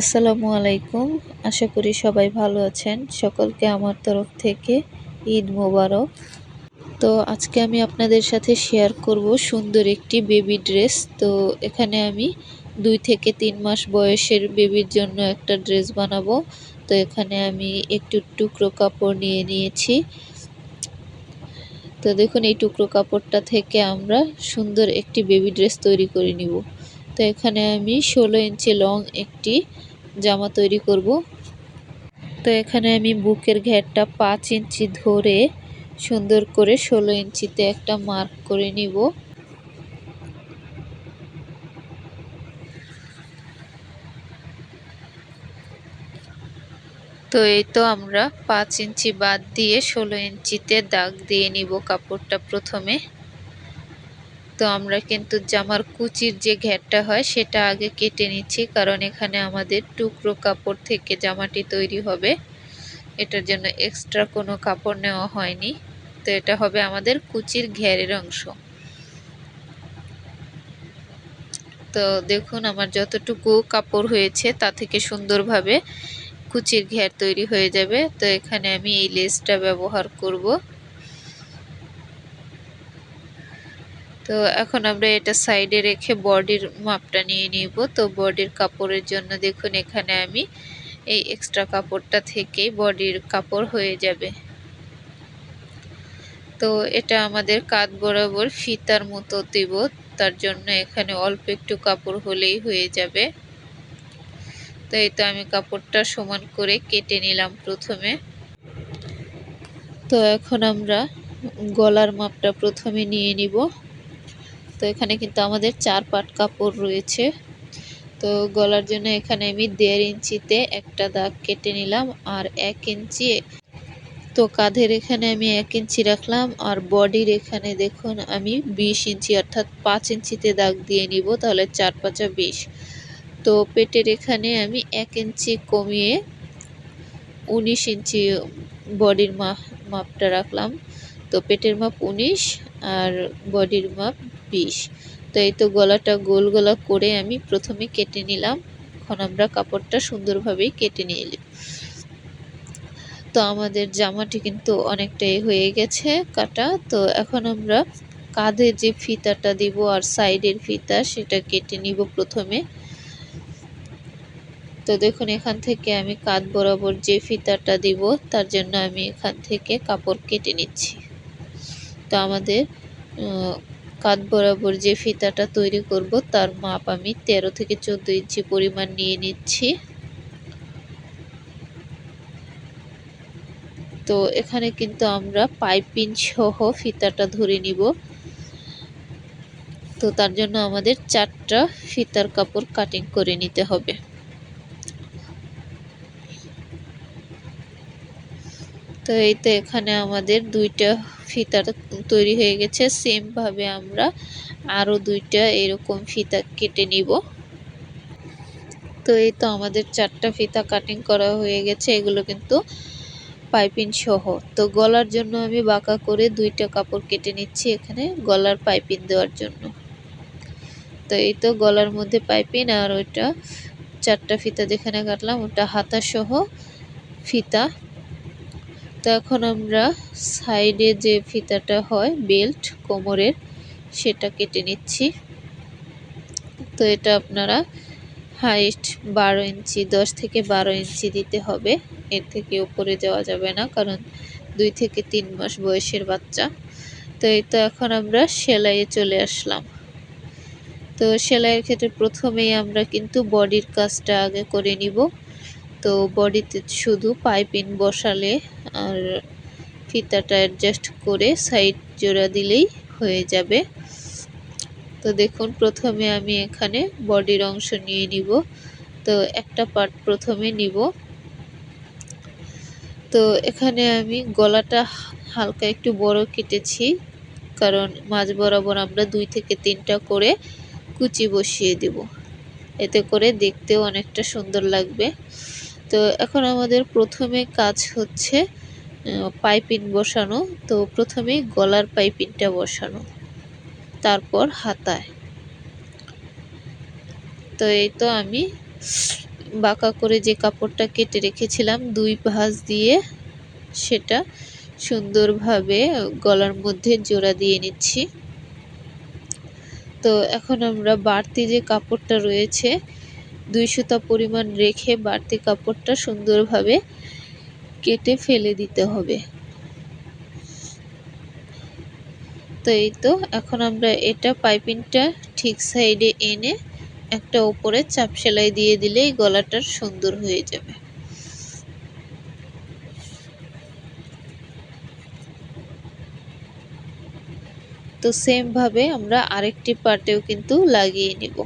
আসসালামু আলাইকুম। আশা করি সবাই ভালো আছেন। সকলকে আমার তরফ থেকে ঈদ মোবারক। তো আজকে আমি আপনাদের সাথে শেয়ার করব সুন্দর একটি বেবি ড্রেস তো এখানে আমি দুই থেকে তিন মাস বয়সের বেবির জন্য একটা ড্রেস বানাবো। তো এখানে আমি একটু টুকরো কাপড় নিয়ে নিয়েছি। তো দেখুন, এই টুকরো কাপড়টা থেকে আমরা সুন্দর একটি বেবি ড্রেস তৈরি করে নিব। তো এখানে আমি ষোলো ইঞ্চি লং একটি জামা তৈরি করব। তো এখানে আমি বুকের ঘেরটা পাঁচ ইঞ্চি ধরে সুন্দর করে ষোলো ইঞ্চিতে একটা মার্ক করে নিব। তো এই তো আমরা পাঁচ ইঞ্চি বাদ দিয়ে ষোলো ইঞ্চিতে দাগ দিয়ে নিব কাপড়টা প্রথমে। তো আমরা কিন্তু জামার কুচির যে ঘেরটা হয়, সেটা আগে কেটে নিচ্ছি। কারণ এখানে আমাদের টুকরো কাপড় থেকে জামাটি তৈরি হবে। এটার জন্য এক্সট্রা কোনো কাপড় নেওয়া হয়নি। তো এটা হবে আমাদের কুচির ঘেরের অংশ। তো দেখুন, আমার যতটুকু কাপড় হয়েছে, তা থেকে সুন্দরভাবে কুচির ঘের তৈরি হয়ে যাবে। তো এখানে আমি এই লেসটা ব্যবহার করব। তো এখন আমরা এটা সাইডে রেখে বডির মাপটা নিয়ে নিব। তো বডির কাপড়ের জন্য দেখুন, এখানে আমি এই এক্সট্রা কাপড়টা থেকেই বডির কাপড় হয়ে যাবে। তো এটা আমাদের কাত বরাবর ফিতার মতো দেব, তার জন্য এখানে অল্প একটু কাপড় হলেই হয়ে যাবে। তো এই তো আমি কাপড়টা সমান করে কেটে নিলাম প্রথমে। তো এখন আমরা গলার মাপটা প্রথমে নিয়ে নিব। তো এখানে কিন্তু আমাদের চার পাট কাপড় রয়েছে। তো গলার জন্য এখানে আমি দেড় ইঞ্চিতে একটা দাগ কেটে নিলাম আর এক ইঞ্চি তো কাঁধের এখানে আমি এক ইঞ্চি রাখলাম আর বডির এখানে দেখুন আমি বিশ ইঞ্চি অর্থাৎ পাঁচ ইঞ্চিতে দাগ দিয়ে নিব, তাহলে চার পাঁচা বিশ। তো পেটের এখানে আমি এক ইঞ্চি কমিয়ে উনিশ ইঞ্চি বডির মাপ মাপটা রাখলাম। তো পেটের মাপ উনিশ আর বডির মাপ বিশ তো এই তো গলাটা গোল গলা করে আমি প্রথমে কেটে নিলাম। এখন আমরা কাপড়টা সুন্দরভাবেই কেটে নিয়ে তো আমাদের জামাটি কিন্তু অনেকটাই হয়ে গেছে কাটা। তো এখন আমরা কাঁধে যে ফিতাটা দিব আর সাইডের ফিতা, সেটা কেটে নিব প্রথমে। তো দেখুন, এখান থেকে আমি কাঁধ বরাবর যে ফিতাটা দিব, তার জন্য আমি এখান থেকে কাপড় কেটে নিচ্ছি। তো আমাদের কাঁধ বরাবর যে ফিতাটা তৈরি করব, তার মাপ আমি ১৩ থেকে চোদ্দ ইঞ্চি পরিমাণ নিয়ে নিচ্ছি। তো এখানে কিন্তু আমরা পাইপিং সহ ফিতাটা ধরে নিব। তো তার জন্য আমাদের চারটা ফিতার কাপড় কাটিং করে নিতে হবে। তো এই তো এখানে আমাদের দুইটা ফিতার তৈরি হয়ে গেছে। সেমভাবে আমরা আরও দুইটা এরকম ফিতা কেটে নিব। তো এই তো আমাদের চারটা ফিতা কাটিং করা হয়ে গেছে। এগুলো কিন্তু পাইপিং সহ। তো গলার জন্য আমি বাঁকা করে দুইটা কাপড় কেটে নিচ্ছি এখানে গলার পাইপিং দেওয়ার জন্য। তো এই তো গলার মধ্যে পাইপিং আর ওইটা চারটা ফিতা যেখানে কাটলাম ওটা হাতা সহ ফিতা তো এখন আমরা সাইডে যে ফিতাটা হয়, বেল্ট, কোমরের, সেটা কেটে নিচ্ছি। তো এটা আপনারা হাইস্ট বারো ইঞ্চি, দশ থেকে বারো ইঞ্চি দিতে হবে। এর থেকে উপরে যাওয়া যাবে না, কারণ দুই থেকে তিন মাস বয়সের বাচ্চা। তো এই তো এখন আমরা সেলাইয়ে চলে আসলাম। তো সেলাইয়ের ক্ষেত্রে প্রথমেই আমরা কিন্তু বডির কাজটা আগে করে নিব। তো বডিতে শুধু পাইপিং বসালে আর ফিতাটা অ্যাডজাস্ট করে সাইড জোড়া দিলেই হয়ে যাবে। তো দেখুন, প্রথমে আমি এখানে বডির অংশ নিয়ে নিব। তো একটা পার্ট প্রথমে নিব। তো এখানে আমি গলাটা হালকা একটু বড় কেটেছি, কারণ মাঝ বরাবর আমরা দুই থেকে তিনটা করে কুচি বসিয়ে দেব। এতে করে দেখতেও অনেকটা সুন্দর লাগবে। তো এখন আমাদের প্রথমে কাজ হচ্ছে পাইপিং বসানো, তো প্রথমেই গলার পাইপিংটা বসানো, তারপর হাতায়। তো এই তো আমি বাঁকা করে যে কাপড়টা কেটে রেখেছিলাম, দুই ভাঁজ দিয়ে সেটা সুন্দরভাবে গলার মধ্যে জোড়া দিয়ে নিচ্ছি। তো এখন আমরা বাড়তি যে কাপড়টা রয়েছে, দুই সুতা পরিমাণ রেখে বাড়তি কাপড়টা সুন্দরভাবে কেটে ফেলে দিতে হবে। তো এই তো, এখন আমরা এটা পাইপিংটা ঠিক সাইডে এনে একটা ওপরে চাপ সেলাই দিয়ে দিলেই গলাটার সুন্দর হয়ে যাবে। তো সেম ভাবে আমরা আরেকটি পার্টেও কিন্তু লাগিয়ে নিব।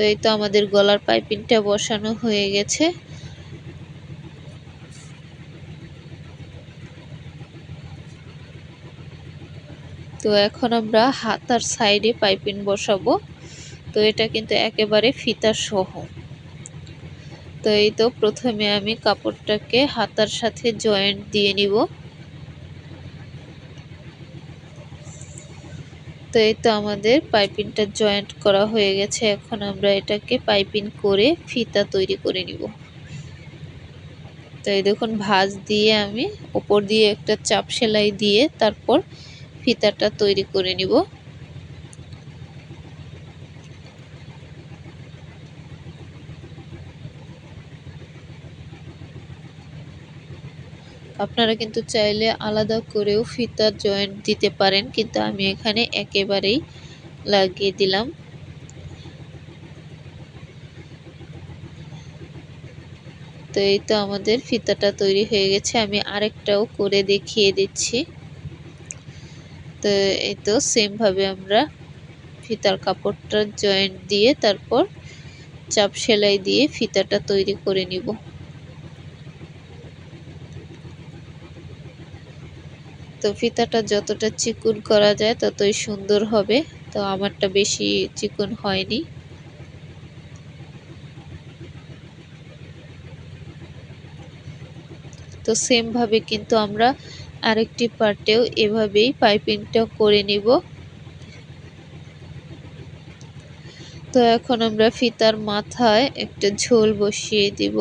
তো এই তো আমাদের গলার পাইপিংটা বসানো হয়ে গেছে। তো এখন আমরা হাতার সাইডে পাইপিং বসাবো। তো এটা কিন্তু একেবারে ফিতা সহ। তো এই তো প্রথমে আমি কাপড়টাকে হাতার সাথে জয়েন্ট দিয়ে নিব। তো এই তো আমাদের পাইপিংটা জয়েন্ট করা হয়ে গেছে। এখন আমরা এটাকে পাইপিং করে ফিতা তৈরি করে নিব। তো এই দেখুন, ভাঁজ দিয়ে আমি ওপর দিয়ে একটা চাপ সেলাই দিয়ে তারপর ফিতাটা তৈরি করে নিব। আপনারা কিন্তু চাইলে আলাদা করেও ফিতার জয়েন্ট দিতে পারেন, কিন্তু আমি এখানে একেবারেই লাগিয়ে দিলাম। তো এই তো আমাদের ফিতাটা তৈরি হয়ে গেছে, আমি আরেকটাও করে দেখিয়ে দিচ্ছি। তো এই তো সেমভাবে আমরা ফিতার কাপড়টা জয়েন্ট দিয়ে তারপর চাপ সেলাই দিয়ে ফিতাটা তৈরি করে নিব। তো ফিতাটা যতটা চিকুন করা যায় ততই সুন্দর হবে। তো আমারটা বেশি চিকুন হয়নি। তো সেম ভাবে কিন্তু আমরা আরেকটি পার্টেও এভাবেই পাইপিংটা করে নিব। তো এখন আমরা ফিতার মাথায় একটা ঝোল বসিয়ে দিব।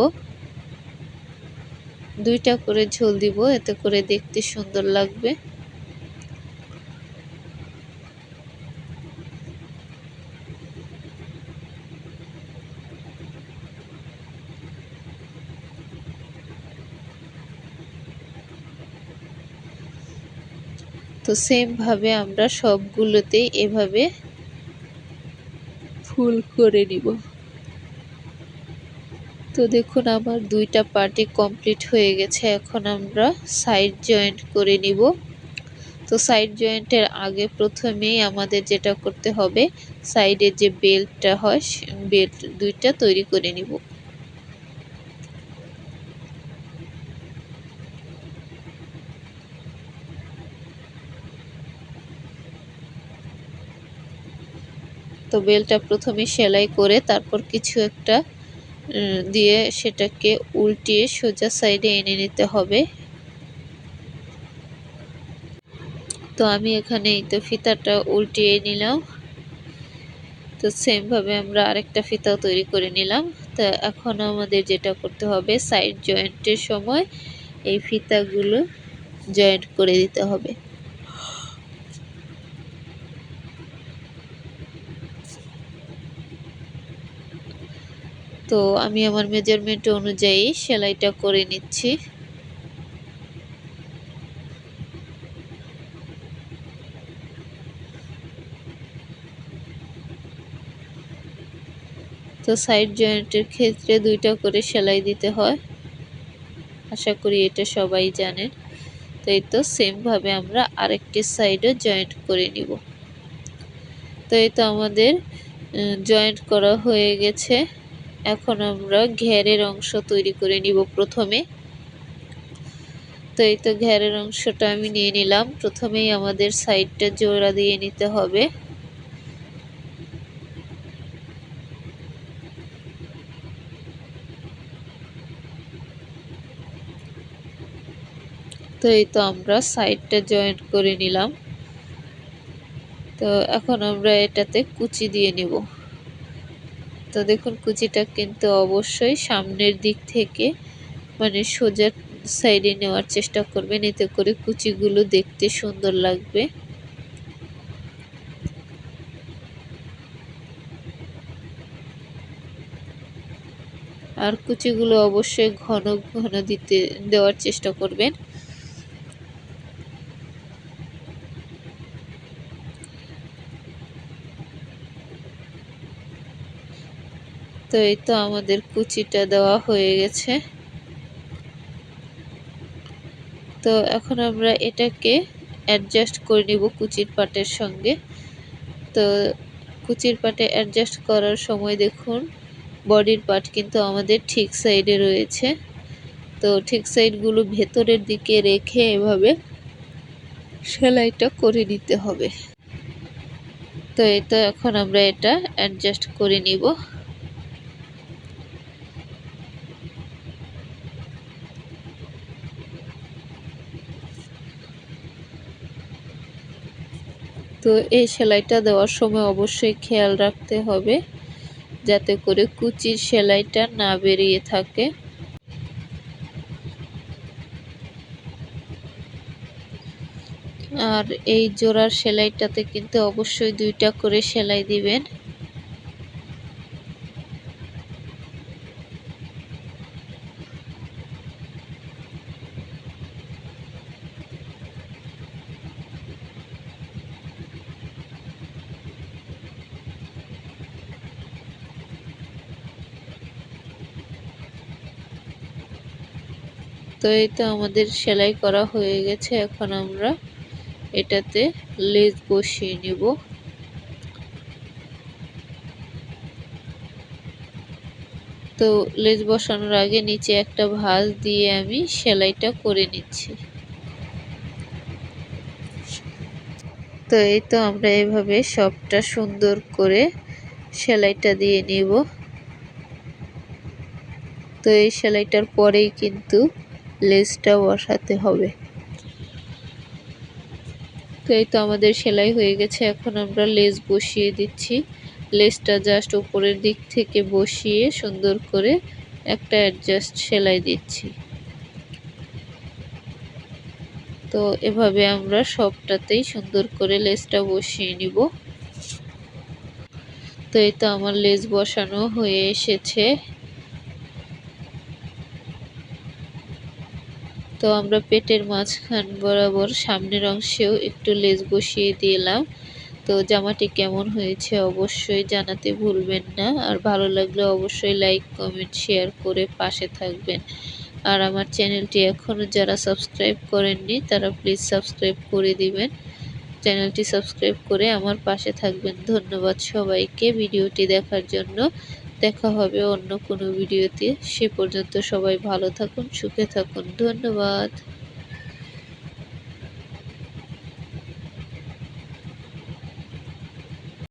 দুইটা করে ঝোল দিব, এতে করে দেখতে সুন্দর লাগবে। তো সেম ভাবে আমরা সবগুলোতেই এভাবে ফুল করে নিব। তো দেখুন, আমার দুইটা পার্টি কমপ্লিট হয়ে গেছে। এখন আমরা সাইড জয়েন্ট করে নিব। তো সাইড জয়েন্টের আগে প্রথমেই আমাদের যেটা করতে হবে সাইডের যে বেল্টটা হয় বেল্ট দুইটা তৈরি করে নিব। তো বেলটা প্রথমে সেলাই করে তারপর কিছু একটা দিয়ে সেটাকে উল্টিয়ে সোজা সাইডে এনে নিতে হবে। তো আমি এখানে তো ফিতাটা উল্টিয়ে নিলাম। তো সেমভাবে আমরা আরেকটা ফিতাও তৈরি করে নিলাম। তো এখন আমাদের যেটা করতে হবে সাইড জয়েন্টের সময় এই ফিতাগুলো জয়েন্ট করে দিতে হবে। তো আমি আমার মেজারমেন্ট অনুযায়ী সেলাইটা করে নিচ্ছি। তো সাইড জয়েন্টের ক্ষেত্রে দুইটা করে সেলাই দিতে হয়। আশা করি এটা সবাই জানেন তো এই তো সেমভাবে আমরা আরেকটি সাইডও জয়েন্ট করে নিব। তো এই তো আমাদের জয়েন্ট করা হয়ে গেছে। এখন আমরা ঘেরের অংশ তৈরি করে নিব প্রথমে। তো এই তো ঘেরের অংশটা আমি নিয়ে নিলাম। প্রথমেই আমাদের সাইডটা জোড়া দিয়ে নিতে হবে। তো এই তো আমরা সাইডটা জয়েন্ট করে নিলাম। তো এখন আমরা এটাতে কুচি দিয়ে নিব। তো দেখুন, কুচিটা কিন্তু অবশ্যই সামনের দিক থেকে মানে সোজা সাইডে নেওয়ার চেষ্টা করবেন। এতে করে কুচিগুলো দেখতে সুন্দর লাগবে। আর কুচিগুলো অবশ্যই ঘন ঘন দিতে, দেওয়ার চেষ্টা করবেন। তো এই তো আমাদের কুচিটা দেওয়া হয়ে গেছে। তো এখন আমরা এটাকে অ্যাডজাস্ট করে নিব কুচির পাটের সঙ্গে। তো কুচির পাটে অ্যাডজাস্ট করার সময় দেখুন, বডির পার্ট কিন্তু আমাদের ঠিক সাইডে রয়েছে। তো ঠিক সাইডগুলো ভেতরের দিকে রেখে এভাবে সেলাইটা করে নিতে হবে। তো এই তো এখন আমরা এটা অ্যাডজাস্ট করে নিব। তো এই সেলাইটা দেওয়ার সময় অবশ্যই খেয়াল রাখতে হবে যাতে করে কুচির সেলাইটা না বেরিয়ে থাকে। আর এই জোড়ার সেলাইটাতে কিন্তু অবশ্যই দুইটা করে সেলাই দিবেন। তো এই তো আমাদের সেলাই করা হয়ে গেছে, এখন আমরা এটাতে লেজ বসিয়ে নিব। তো লেজ বসানোর আগে নিচে একটা ভাঁজ দিয়ে আমি সেলাইটা করে নিচ্ছি। তো এই তো আমরা এভাবে সবটা সুন্দর করে সেলাইটা দিয়ে নিব। তো এই সেলাইটার পরেই কিন্তু লেসটা বসাতে হবে। তো এই তো আমাদের সেলাই হয়ে গেছে, এখন আমরা লেস বসিয়ে দিচ্ছি। লেসটা জাস্ট উপরের দিক থেকে বসিয়ে সুন্দর করে একটা অ্যাডজাস্ট সেলাই দিচ্ছি। তো এভাবে আমরা সবটাতেই সুন্দর করে লেসটা বসিয়ে নিব। তো এই তো আমার লেস বসানো হয়ে এসেছে। তো আমরা পেটের মাঝখান বরাবর সামনের অংশেও একটু লেজ বসিয়ে দিলাম। তো জামাটি কেমন হয়েছে অবশ্যই জানাতে ভুলবেন না। আর ভালো লাগলে অবশ্যই লাইক, কমেন্ট, শেয়ার করে পাশে থাকবেন। আর আমার চ্যানেলটি এখনও যারা সাবস্ক্রাইব করেননি, তারা প্লিজ সাবস্ক্রাইব করে দিবেন। চ্যানেলটি সাবস্ক্রাইব করে আমার পাশে থাকবেন। ধন্যবাদ সবাইকে ভিডিওটি দেখার জন্য। দেখা হবে অন্য কোনো ভিডিওতে। সে পর্যন্ত সবাই ভালো থাকুন সুখে থাকুন। ধন্যবাদ।